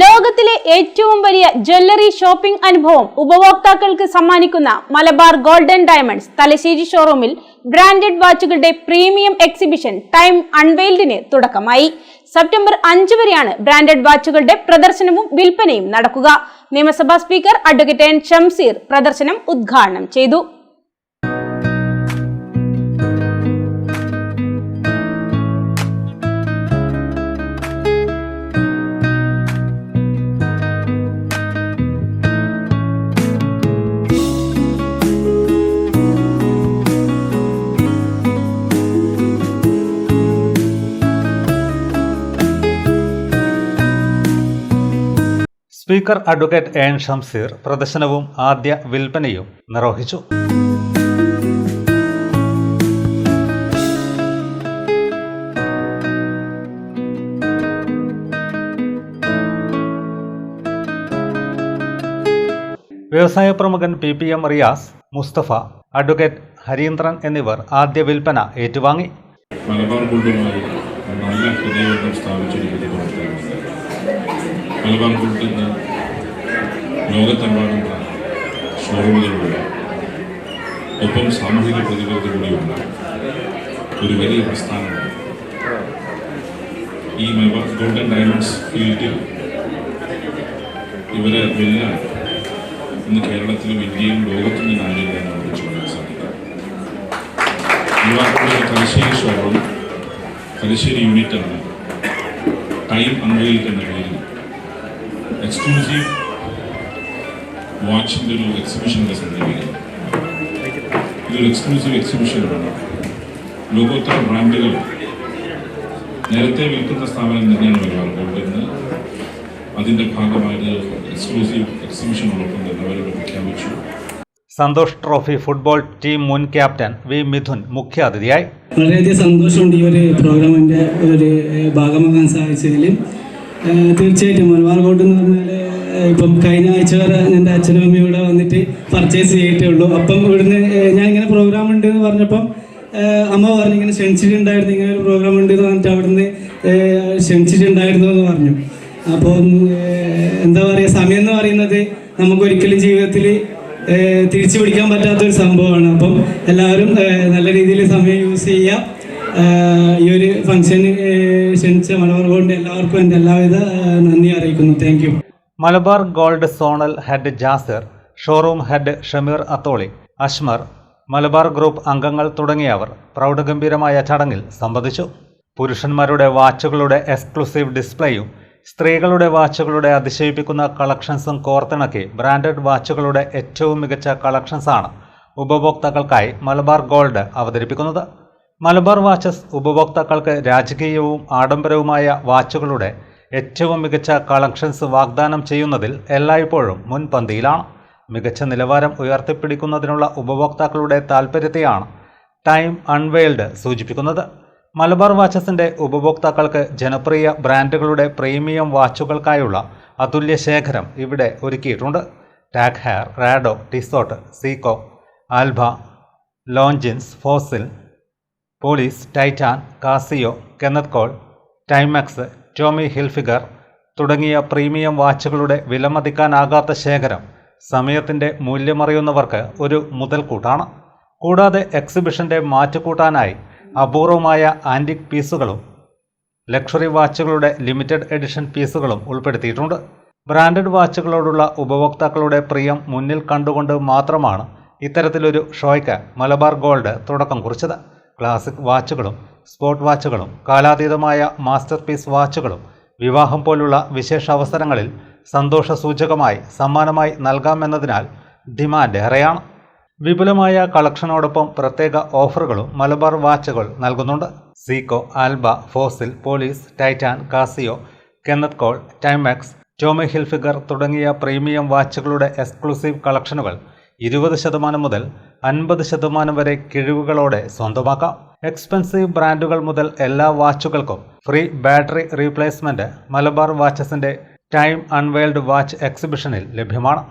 ലോകത്തിലെ ഏറ്റവും വലിയ ജ്വല്ലറി ഷോപ്പിംഗ് അനുഭവം ഉപഭോക്താക്കൾക്ക് സമ്മാനിക്കുന്ന മലബാർ ഗോൾഡൻ ഡയമണ്ട്സ് തലശ്ശേരി ഷോറൂമിൽ ബ്രാൻഡഡ് വാച്ചുകളുടെ പ്രീമിയം എക്സിബിഷൻ ടൈം അൺവെയിൽഡിന് തുടക്കമായി. സെപ്റ്റംബർ അഞ്ച് വരെയാണ് ബ്രാൻഡഡ് വാച്ചുകളുടെ പ്രദർശനവും വിൽപ്പനയും നടക്കുക. നിയമസഭാ സ്പീക്കർ അഡ്വക്കേറ്റ് എൻ. ഷംസീർ പ്രദർശനം ഉദ്ഘാടനം ചെയ്തു. സ്പീക്കർ അഡ്വക്കേറ്റ് എൻ ഷംസീർ പ്രദർശനവും ആദ്യ വിൽപ്പനയും നിർവഹിച്ചു. വ്യവസായ പ്രമുഖൻ P P M Riyas Mustafa advocate Harindran എന്നിവർ ആദ്യ വിൽപ്പന ഏറ്റുവാങ്ങി. മലബാർ മലബാർ ഗോൾഡ് ഇന്ന് ഷോറൂമുകളുള്ള ഒപ്പം സാമൂഹിക പ്രതിബദ്ധത കൂടിയുള്ള ഒരു വലിയ പ്രസ്ഥാനമാണ് ഈ മലബാർ ഗോൾഡൻ ഡയമണ്ട്സ് ഫീൽഡിൽ ഇവരെ വെല്ലാൻ ഇന്ന് കേരളത്തിലും ഇന്ത്യയിലും ലോകത്തും നിന്ന് എന്ന് നമുക്ക് ചെയ്യാൻ സാധിക്കും. യുവാക്കളുടെ തലശ്ശേരി ഷോറൂം തലശ്ശേരി യൂണിറ്റാണ് ടൈം അൺവെയിൽഡ് എന്ന പേരിൽ എക്സ്ക്ലൂസീവ് വാച്ചിന്റെ ഒരു എക്സിബിഷന്റെ സംഘടിപ്പിക്കുന്നത് ഇതൊരു എക്സ്ക്ലൂസീവ് എക്സിബിഷനാണ് ലോകോത്തര ബ്രാൻഡുകൾ നേരത്തെ വിൽക്കുന്ന സ്ഥാപനം തന്നെയാണ് മലബാർ ഗോൾഡ് അതിന്റെ അതിന്റെ ഭാഗമായിട്ട് എക്സ്ക്ലൂസീവ് എക്സിബിഷനോടൊപ്പം തന്നെ അവരോട് പ്രഖ്യാപിച്ചു സന്തോഷ് ട്രോഫി ഫുട്ബോൾ ടീം മുൻ ക്യാപ്റ്റൻ വി മിഥുൻ മുഖ്യാതിഥിയായി. വളരെയധികം സന്തോഷമുണ്ട് ഈ ഒരു പ്രോഗ്രാമിന്റെ ഒരു ഭാഗമാകാൻ സാധിച്ചതിൽ. തീർച്ചയായിട്ടും മലബാർ ഗോൾഡ് എന്ന് പറഞ്ഞാൽ ഇപ്പം കഴിഞ്ഞ ആഴ്ച വരെ എന്റെ അച്ഛനും അമ്മയും ഇവിടെ വന്നിട്ട് പർച്ചേസ് ചെയ്തിട്ടേ ഉള്ളൂ. അപ്പം ഇവിടുന്ന് ഞാൻ ഇങ്ങനെ പ്രോഗ്രാം ഉണ്ട് എന്ന് പറഞ്ഞപ്പം അമ്മ പറഞ്ഞു ഇങ്ങനെ ക്ഷണിച്ചിട്ടുണ്ടായിരുന്നു ഇങ്ങനെ ഒരു പ്രോഗ്രാം ഉണ്ട് എന്ന് പറഞ്ഞിട്ട് അവിടുന്ന് ക്ഷണിച്ചിട്ടുണ്ടായിരുന്നു എന്ന് പറഞ്ഞു. അപ്പോൾ എന്താ പറയുക സമയം എന്ന് പറയുന്നത് നമുക്കൊരിക്കലും ജീവിതത്തിൽ തിരിച്ചു പിടിക്കാൻ പറ്റാത്തൊരു സംഭവമാണ്. അപ്പം എല്ലാവരും നല്ല രീതിയിൽ സമയം യൂസ് ചെയ്യുക. ഈ ഒരു ഫംഗ്ഷന് ക്ഷണിച്ച മലബാർ ഗോൾഡ് എല്ലാവർക്കും എന്റെ എല്ലാവിധ നന്ദി അറിയിക്കുന്നു. Thank you Malabar gold zonal head Jasar showroom head Shameer Atholi Ashmar Malabar group അംഗങ്ങൾ തുടങ്ങിയവർ പ്രൗഢഗംഭീരമായ ചടങ്ങിൽ സംബന്ധിച്ചു. പുരുഷന്മാരുടെ വാച്ചുകളുടെ എക്സ്ക്ലൂസീവ് ഡിസ്പ്ലേയും സ്ത്രീകളുടെ വാച്ചുകളുടെ അതിശയിപ്പിക്കുന്ന കളക്ഷൻസും കോർത്തിണക്കി ബ്രാൻഡഡ് വാച്ചുകളുടെ ഏറ്റവും മികച്ച കളക്ഷൻസാണ് ഉപഭോക്താക്കൾക്കായി മലബാർ ഗോൾഡ് അവതരിപ്പിക്കുന്നത്. മലബാർ വാച്ചസ് ഉപഭോക്താക്കൾക്ക് രാജകീയവും ആഡംബരവുമായ വാച്ചുകളുടെ ഏറ്റവും മികച്ച കളക്ഷൻസ് വാഗ്ദാനം ചെയ്യുന്നതിൽ എല്ലായ്പ്പോഴും മുൻപന്തിയിലാണ്. മികച്ച നിലവാരം ഉയർത്തിപ്പിടിക്കുന്നതിനുള്ള ഉപഭോക്താക്കളുടെ താൽപ്പര്യത്തെയാണ് ടൈം അൺവെയിൽഡ് സൂചിപ്പിക്കുന്നത്. മലബാർ വാച്ചസിന്റെ ഉപഭോക്താക്കൾക്ക് ജനപ്രിയ ബ്രാൻഡുകളുടെ പ്രീമിയം വാച്ചുകൾക്കായുള്ള അതുല്യ ശേഖരം ഇവിടെ ഒരുക്കിയിട്ടുണ്ട്. TAG Heuer Rado Tissot Seiko Alba Longines Fossil Police Titan Casio Kenneth Cole Timex Tommy Hilfiger തുടങ്ങിയ പ്രീമിയം വാച്ചുകളുടെ വിലമതിക്കാനാകാത്ത ശേഖരം സമയത്തിന്റെ മൂല്യമറിയുന്നവർക്ക് ഒരു മുതൽക്കൂട്ടാണ്. കൂടാതെ എക്സിബിഷന്റെ മാറ്റുകൂട്ടാനായി അപൂർവമായ ആന്റിക് പീസുകളും ലക്ഷറി വാച്ചുകളുടെ ലിമിറ്റഡ് എഡിഷൻ പീസുകളും ഉൾപ്പെടുത്തിയിട്ടുണ്ട്. ബ്രാൻഡഡ് വാച്ചുകളോടുള്ള ഉപഭോക്താക്കളുടെ പ്രിയം മുന്നിൽ കണ്ടുകൊണ്ട് മാത്രമാണ് ഇത്തരത്തിലൊരു ഷോയ്ക്ക് മലബാർ ഗോൾഡ് തുടക്കം കുറിച്ചത്. ക്ലാസിക് വാച്ചുകളും സ്പോർട്ട് വാച്ചുകളും കാലാതീതമായ മാസ്റ്റർ പീസ് വാച്ചുകളും വിവാഹം പോലുള്ള വിശേഷ അവസരങ്ങളിൽ സന്തോഷ സൂചകമായി സമ്മാനമായി നൽകാമെന്നതിനാൽ ഡിമാൻഡ് ഏറെയാണ്. വിപുലമായ കളക്ഷനോടൊപ്പം പ്രത്യേക ഓഫറുകളും മലബാർ വാച്ചുകൾ നൽകുന്നുണ്ട്. Seiko Alba Fossil Police Titan Casio Kenneth Cole Timex Tommy Hilfiger തുടങ്ങിയ പ്രീമിയം വാച്ചുകളുടെ എക്സ്ക്ലൂസീവ് കളക്ഷനുകൾ ഇരുപത് ശതമാനം മുതൽ അൻപത് ശതമാനം വരെ കിഴിവുകളോടെ സ്വന്തമാക്കാം. എക്സ്പെൻസീവ് ബ്രാൻഡുകൾ മുതൽ എല്ലാ വാച്ചുകൾക്കും ഫ്രീ ബാറ്ററി റീപ്ലേസ്മെന്റ് മലബാർ വാച്ചസിന്റെ ടൈം അൺവെയിൽഡ് വാച്ച് എക്സിബിഷനിൽ ലഭ്യമാണ്.